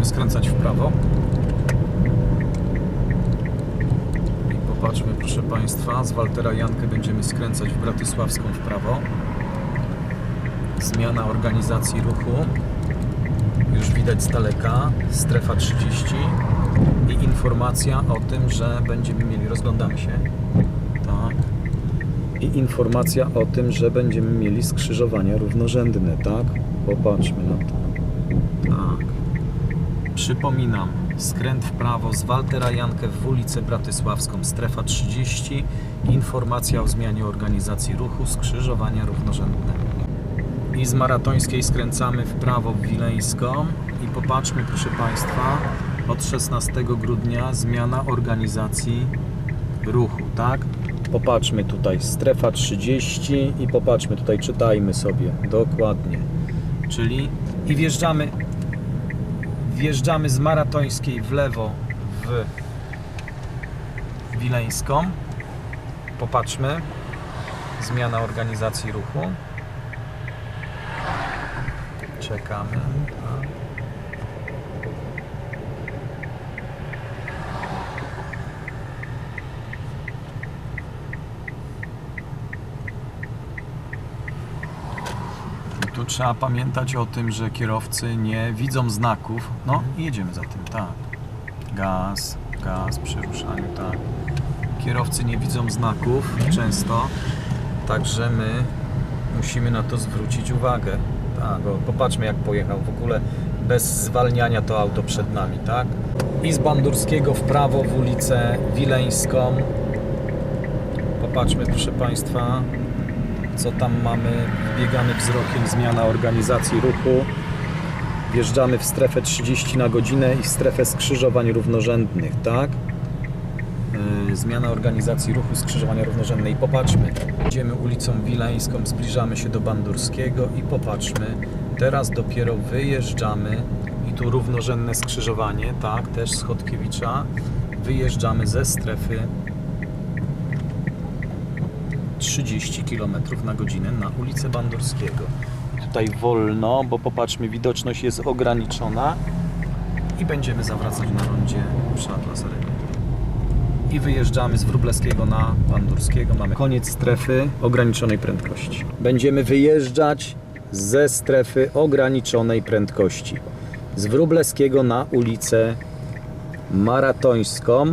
będziemy skręcać w prawo. I popatrzmy, proszę Państwa, z Waltera Jankę będziemy skręcać w Bratysławską w prawo. Zmiana organizacji ruchu. Już widać z daleka, strefa 30 i informacja o tym, że będziemy mieli, rozglądamy się, tak, i informacja o tym, że będziemy mieli skrzyżowania równorzędne, tak, popatrzmy na to. Przypominam, skręt w prawo z Waltera Jankę w ulicę Bratysławską, strefa 30, informacja o zmianie organizacji ruchu, skrzyżowania równorzędne. I z Maratońskiej skręcamy w prawo w Wileńską i popatrzmy proszę Państwa, od 16 grudnia zmiana organizacji ruchu, tak? Popatrzmy tutaj, strefa 30 i popatrzmy tutaj, czytajmy sobie dokładnie. Czyli i wjeżdżamy wjeżdżamy z Maratońskiej w lewo w Wileńską. Popatrzmy. Zmiana organizacji ruchu. Czekamy. Trzeba pamiętać o tym, że kierowcy nie widzą znaków. No i jedziemy za tym, tak. Gaz, gaz przy ruszaniu, tak. Kierowcy nie widzą znaków często, także my musimy na to zwrócić uwagę. Tak, popatrzmy jak pojechał w ogóle bez zwalniania to auto przed nami, tak? I z Bandurskiego w prawo w ulicę Wileńską. Popatrzmy proszę Państwa, co tam mamy, biegamy wzrokiem, zmiana organizacji ruchu. Wjeżdżamy w strefę 30 na godzinę i w strefę skrzyżowań równorzędnych, tak? Yy, Zmiana organizacji ruchu, skrzyżowania równorzędne i popatrzmy. Idziemy ulicą Wileńską, zbliżamy się do Bandurskiego i popatrzmy. Teraz dopiero wyjeżdżamy i tu równorzędne skrzyżowanie, tak, też z Chodkiewicza. Wyjeżdżamy ze strefy 30 km na godzinę na ulicę Bandurskiego. Tutaj wolno, bo popatrzmy, widoczność jest ograniczona i będziemy zawracać na rondzie przy Atlasarenie. I wyjeżdżamy z Wróblewskiego na Bandurskiego. Mamy koniec strefy ograniczonej prędkości. Będziemy wyjeżdżać ze strefy ograniczonej prędkości. Z Wróblewskiego na ulicę Maratońską